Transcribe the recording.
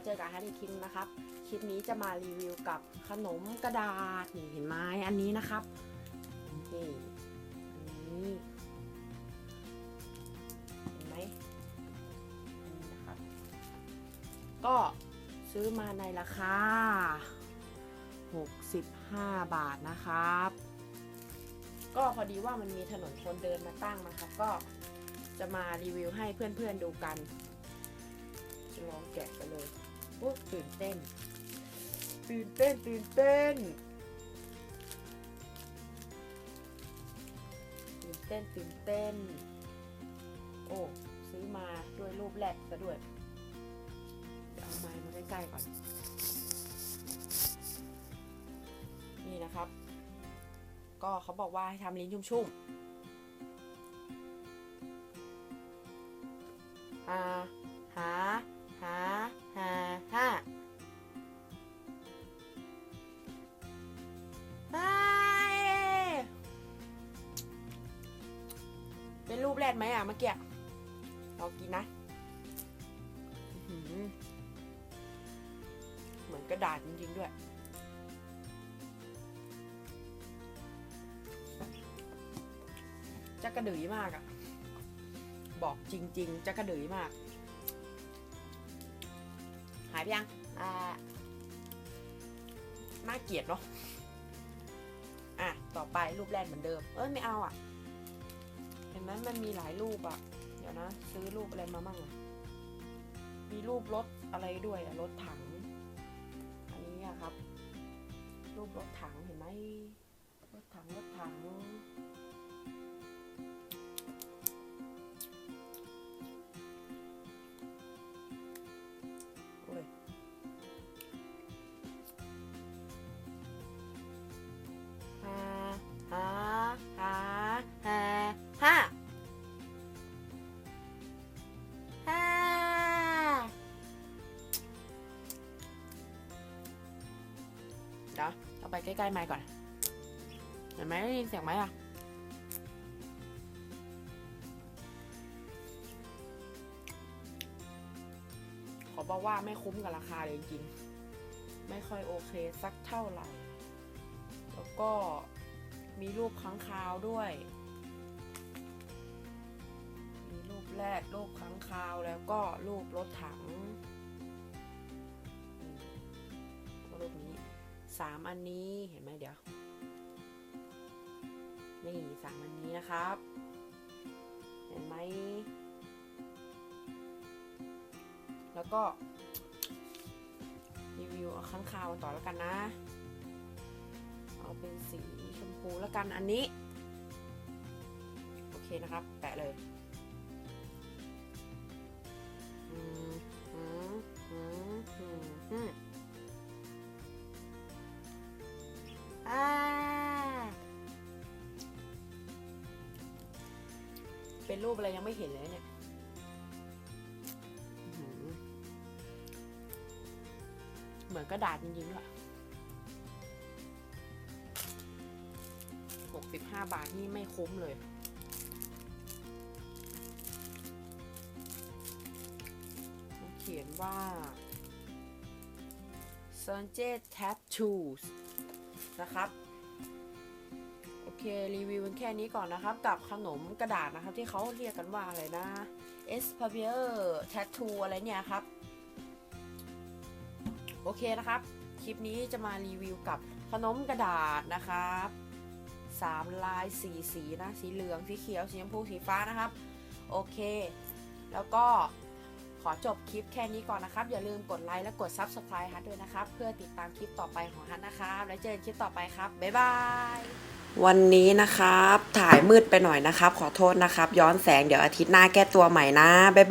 าเจอกับฮันอีกทีนึงนะครับ คลิปนี้จะมารีวิวกับขนมกระดาษนี่เห็นไหมอันนี้นะครับนี่อันนี้เห็นไหมนนี้นะครับ ก็ซื้อมาในราคา 65 บาทนะครับ ก็พอดีว่ามันมีถนนคนเดินมาตั้งนะครับ ก็จะมารีวิวให้เพื่อนๆดูกัน จะลองแกะกันเลย โอ้ตื่นเต้น ตื่นเต้น ตื่นเต้น ตื่นเต้น ตื่นเต้น โอ้ ซื้อมาด้วยรูปแรกซะด้วยเดี๋ยวเอาไม้มาใกล้ๆก่อน นี่นะครับ ก็เขาบอกว่าให้ทำลิ้นชุ่มๆหาหา เป็นรูปแรกไหมอะเมื่อกี้ลองกินนะอื้อหือเหมือนกระดาษจริงๆด้วย จะกระดือยมากอะบอกจริง ๆ จะกระดือยมาก หายไปยังอ่าน่าเกลียดเนาะ อะ ต่อไปรูปแรกเหมือนเดิม เอ้ยไม่เอาอะเห็นไหมมันมีหลายรูปอะเดี๋ยวนะ ซื้อรูปอะไรมาบ้างอะมีรูปรถอะไรด้วยอะรถถัง อันนี้อะครับ รูปรถถังเห็นไหมรถถังรถถัง ไปใกล้ๆไมค์ก่อน เห็นไหมได้ยินเสียงไหมอะขอบอกว่าไม่คุ้มกับราคาเลยจริงๆไม่ค่อยโอเคสักเท่าไหร่ แล้วก็มีรูปค้างคาวด้วย มีรูปแรกรูปค้างคาวแล้วก็รูปรถถัง สามอันนี้เห็นไหมเดี๋ยว นี่สามอันนี้นะครับ เห็นไหม แล้วก็ รีวิวเอาข้างคาวต่อแล้วกันนะ เอาเป็นสีชมพูแล้วกันอันนี้ โอเคนะครับ แปะเลย เป็นรูปอะไรยังไม่เห็นเลยเนี่ยเหมือนกระดาษจริงๆด้วยหกสิบห้าบาทนี่ไม่คุ้มเลย มันเขียนว่า s u n j e Tattoos นะครับ เครีวิวแค่นี้ก่อนนะครับ กับขนมกระดาษนะครับ ที่เขาเรียกกันว่าอะไรนะเอสพาเบียร์แททูอะไรเนี่ยครับ โอเคนะครับ คลิปนี้จะมารีวิวกับขนมกระดาษนะครับสามลายสีสีนะสีเหลืองสีเขียวสีชมพูสีฟ้านะครับ โอเค แล้วก็ขอจบคลิปแค่นี้ก่อนนะครับ อย่าลืมกดไลค์และกด Subscribe ฮัทด้วยนะครับ เพื่อติดตามคลิปต่อไปของฮัทนะครับ แล้วเจอกันคลิปต่อไปครับ บ๊ายบาย วันนี้นะครับ ถ่ายมืดไปหน่อยนะครับ ขอโทษนะครับ ย้อนแสงเดี๋ยวอาทิตย์หน้าแก้ตัวใหม่นะ บ๊ายบาย